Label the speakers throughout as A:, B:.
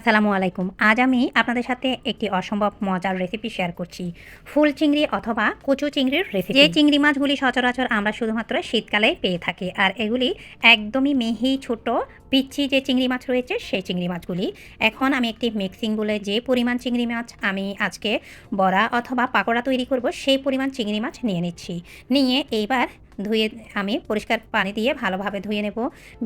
A: আসসালামু আলাইকুম। আজ আমি আপনাদের সাথে একটি অসম্ভব মজার রেসিপি শেয়ার করছি। ফুল চিংড়ি অথবা কচু চিংড়ির রেসিপি যে চিংড়ি মাছগুলি সচরাচর আমরা শুধুমাত্র শীতকালে পেয়ে থাকি, আর এগুলি একদমই মিহি, ছোট, পিচ্ছি যে চিংড়ি মাছ রয়েছে, সেই চিংড়ি মাছগুলি। এখন আমি একটি মিক্সিং বলে যে পরিমাণ চিংড়ি মাছ আমি আজকে বড়া অথবা পাকোড়া তৈরি করব, সেই পরিমাণ চিংড়ি মাছ নিয়ে নিচ্ছি। নিয়ে এইবার ধুয়ে আমি পরিষ্কার পানি দিয়ে ভালোভাবে ধুয়ে নেব।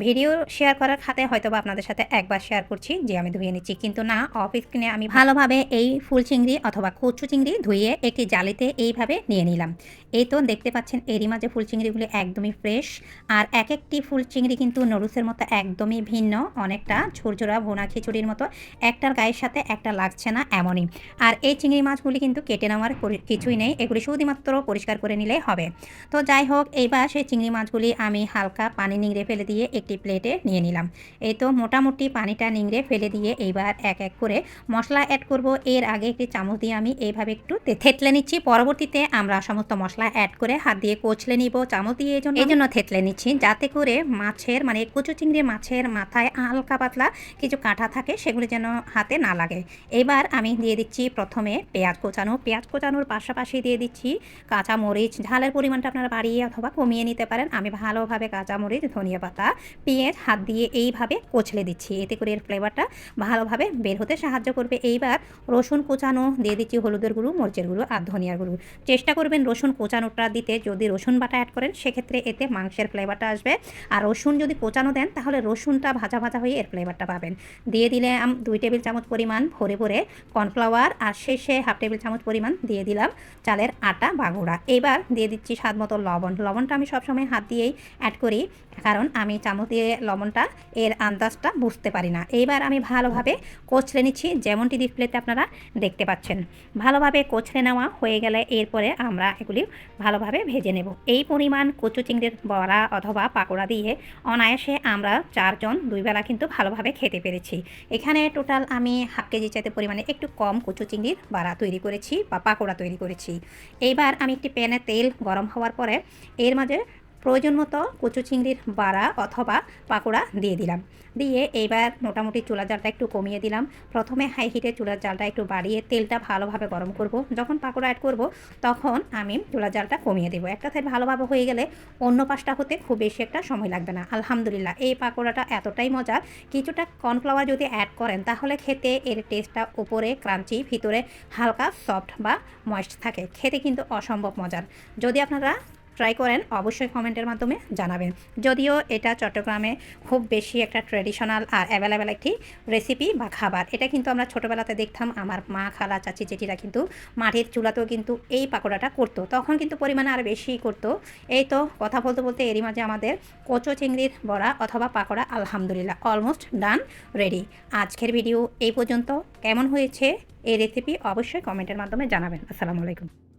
A: ভিডিও শেয়ার করার খাতে হয়তো বা আপনাদের সাথে একবার শেয়ার করছি যে আমি ধুয়ে নিচ্ছি। কিন্তু না অফ স্ক্রিনে আমি ভালোভাবে এই ফুল চিংড়ি অথবা কচু চিংড়ি ধুয়ে একটি জালিতে এইভাবে নিয়ে নিলাম। এই তো দেখতে পাচ্ছেন, এরই মাঝে ফুল চিংড়িগুলি একদমই ফ্রেশ আর এক একটি ফুল চিংড়ি কিন্তু নরুসের মতো একদমই ভিন্ন, অনেকটা ঝোরঝোরা, ভোনা খিচুড়ির মতো। একটার গায়ের সাথে একটা লাগছে না এমনই। আর এই চিংড়ি মাছগুলি কিন্তু কেটে নেওয়ার কিছুই নেই। এগুলি শুধুমাত্র পরিষ্কার করে নিলেই হবে। তো যাই হোক এইবার সেই চিংড়ি মাছগুলি আমি হালকা পানি নিংড়ে ফেলে দিয়ে একটি প্লেটে নিয়ে নিলাম। এই তো মোটামুটি পানিটা নিংড়ে ফেলে দিয়ে এইবার এক এক করে মশলা অ্যাড করব। এর আগে একটি চামচ দিয়ে আমি এইভাবে একটু থেতলে নিচ্ছি। পরবর্তীতে আমরা সমস্ত মশলা অ্যাড করে হাত দিয়ে কচলে নিব চামচ দিয়ে। এই জন্য থেতলে নিচ্ছি। যাতে করে মাছের মানে কচু চিংড়ি মাছের মাথায় হালকা পাতলা কিছু কাঁটা থাকে সেগুলি যেন হাতে না লাগে। এবার আমি দিয়ে দিচ্ছি প্রথমে পেঁয়াজ কোচানো। পেঁয়াজ কোচানোর পাশাপাশি দিয়ে দিচ্ছি কাঁচা মরিচ ঝালের পরিমাণটা আপনারা বাড়িয়ে অথবা কমিয়ে নিতে পারেন। আমি ভালোভাবে কাঁচামরিচ, ধনিয়া পাতা, পেঁয়াজ, হাত দিয়ে এইভাবে কোচলে দিচ্ছি। এতে করে এর ফ্লেভারটা ভালোভাবে বের হতে সাহায্য করবে। এইবার রসুন কোচানো দিয়ে দিচ্ছি হলুদের গুঁড়ো, মরিচের গুঁড়ো আর ধনিয়ার গুঁড়ো। চেষ্টা করবেন রসুন কোচানোটা দিতে। যদি রসুন বাটা অ্যাড করেন, সেক্ষেত্রে এতে মাংসের ফ্লেভারটা আসবে। আর রসুন যদি কোচানো দেন, তাহলে রসুনটা ভাজা ভাজা হয়ে এর ফ্লেভারটা পাবেন। দিয়ে দিলে দুই টেবিল চামচ পরিমাণ ভরে ভরে কর্নফ্লাওয়ার আর শেষে হাফ টেবিল চামচ পরিমাণ দিয়ে দিলাম চালের আটা বা গুঁড়া এবার দিয়ে দিচ্ছি স্বাদ মতো লবণ। লবণ লবণটা আমি সবসময় হাত দিয়েই অ্যাড করি, কারণ আমি চামচ দিয়ে লবণটা, এর আন্দাজটা বুঝতে পারি না। এইবার আমি ভালোভাবে কচলে নিচ্ছি, যেমনটি ডিসপ্লেতে আপনারা দেখতে পাচ্ছেন। ভালোভাবে কচলে নেওয়া হয়ে গেলে এরপরে আমরা এগুলি ভালোভাবে ভেজে নেব। এই পরিমাণ কচু চিংড়ির বড়া অথবা পাকোড়া দিয়ে অনায়াসে আমরা চারজন দুই বেলা কিন্তু ভালোভাবে খেতে পেরেছি। এখানে টোটাল আমি হাফ কেজি চাইতে পরিমাণে একটু কম কচু চিংড়ির বড়া তৈরি করেছি বা পাকোড়া তৈরি করেছি। এইবার আমি একটি প্যানে তেল গরম হওয়ার পরে এর মাঝে প্রয়োজন মতো কচু চিংড়ির বাড়া অথবা পাকোড়া দিয়ে দিলাম। দিয়ে এইবার মোটামুটি চুলার জালটা একটু কমিয়ে দিলাম। প্রথমে হাই হিটে চুলার জালটা একটু বাড়িয়ে তেলটা ভালোভাবে গরম করব। যখন পাকোড়া অ্যাড করব, তখন আমি চুলার জালটা কমিয়ে দেবো। একটা সাইড ভালোভাবে হয়ে গেলে অন্য পাশটা হতে খুব বেশি একটা সময় লাগবে না। আলহামদুলিল্লাহ, এই পাকোড়াটা এতটাই মজার। কিছুটা কর্নফ্লাওয়ার যদি অ্যাড করেন, তাহলে খেতে এর টেস্টটা উপরে ক্রাঞ্চি ভিতরে হালকা সফট বা ময়েস্ট থাকে। খেতে কিন্তু অসম্ভব মজার। যদি আপনারা ট্রাই করেন, অবশ্যই কমেন্টের মাধ্যমে জানাবেন। যদিও এটা চট্টগ্রামে খুব বেশি একটা ট্রেডিশনাল আর অ্যাভেলেবেল একটি রেসিপি বা খাবার। এটা কিন্তু আমরা ছোটোবেলাতে দেখতাম, আমার মা, খালা, চাচি, জেঠিরা কিন্তু মাটির চুলাতেও কিন্তু এই পাকোড়াটা করতো। তখন কিন্তু পরিমাণে আর বেশি করতো। এই তো কথা বলতে বলতে এরই মাঝে আমাদের কচো চিংড়ির বড়া অথবা পাকোড়া আলহামদুলিল্লাহ অলমোস্ট ডান রেডি আজকের ভিডিও এই পর্যন্ত। কেমন হয়েছে এই রেসিপি অবশ্যই কমেন্টের মাধ্যমে জানাবেন। আসসালামু আলাইকুম।